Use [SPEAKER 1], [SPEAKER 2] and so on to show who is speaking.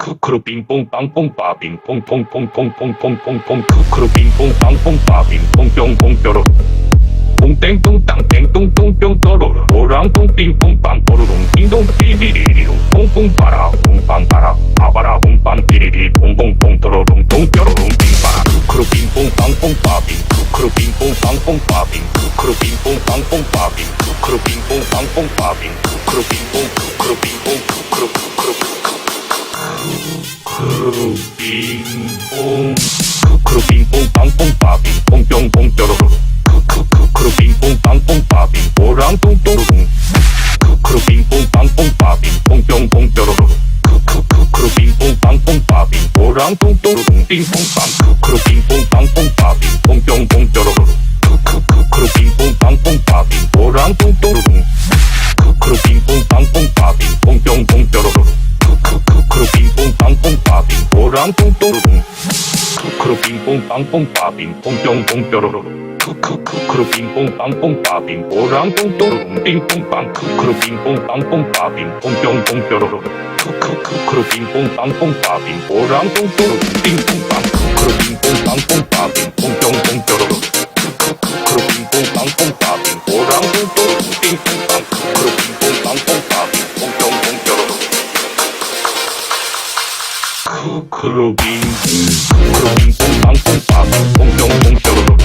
[SPEAKER 1] 크크루 빙뽕 빵뽕 빠빙 퐁퐁퐁퐁퐁퐁퐁퐁 크크루 빙뽕 빵뽕 빠빙 퐁뿅퐁 뾰로로. 뽕땡똥 땅땡똥 똥 뿅 떠로로. 오랑뽕 빙뽕 빵 뽀로롱. 띵동 띠리리리롱. 뽕뽕 빠라. 뽕빵 빠라. 아바라. 뽕빵 띠리리 뽕뽕뽕 떠로롱. 똥뾰로롱 빙빠라. 크크루 빙뽕 빵뽕 빠빙. 크크루 빙뽕 빵뽕 빠빙. 크크루 빙뽕 빵뽕 빠빙. 크크루 빙뽕 빵뽕 빠빙. 크크루 빙뽕 크크루 뽕뿅뽕 뾰로로 크크크크루 빙뽕 빵뽕 빠빙 오랑똥 또로롱 빙뽕 빵. 크크루 빙뽕 빵뽕 빠빙 뽕뿅뽕 뾰로로 크크크크루 빙뽕 빵뽕 빠빙 오랑똥 또로롱 크크루 빙뽕 빵뽕 빠빙 뽕뿅뽕 뾰로로 크크크크루 빙뽕 빵뽕 빠빙 오랑똥 또 크크루 빙뽕 빵뽕 빠빙 뽕뿅뽕 뾰로로 크크크크루 빙뽕 빵뽕 빠빙 오랑똥 또로롱 빙뽕빵 크크루 빙뽕 빵뽕 빠빙 뽕뿅뽕 뾰로로 크크크크루 빙뽕 빵뽕 빠빙 오랑똥 또로롱 빙뽕 크크루 빙 뽕 빵뽕 빠빙 뽕뿅뽕 뾰로로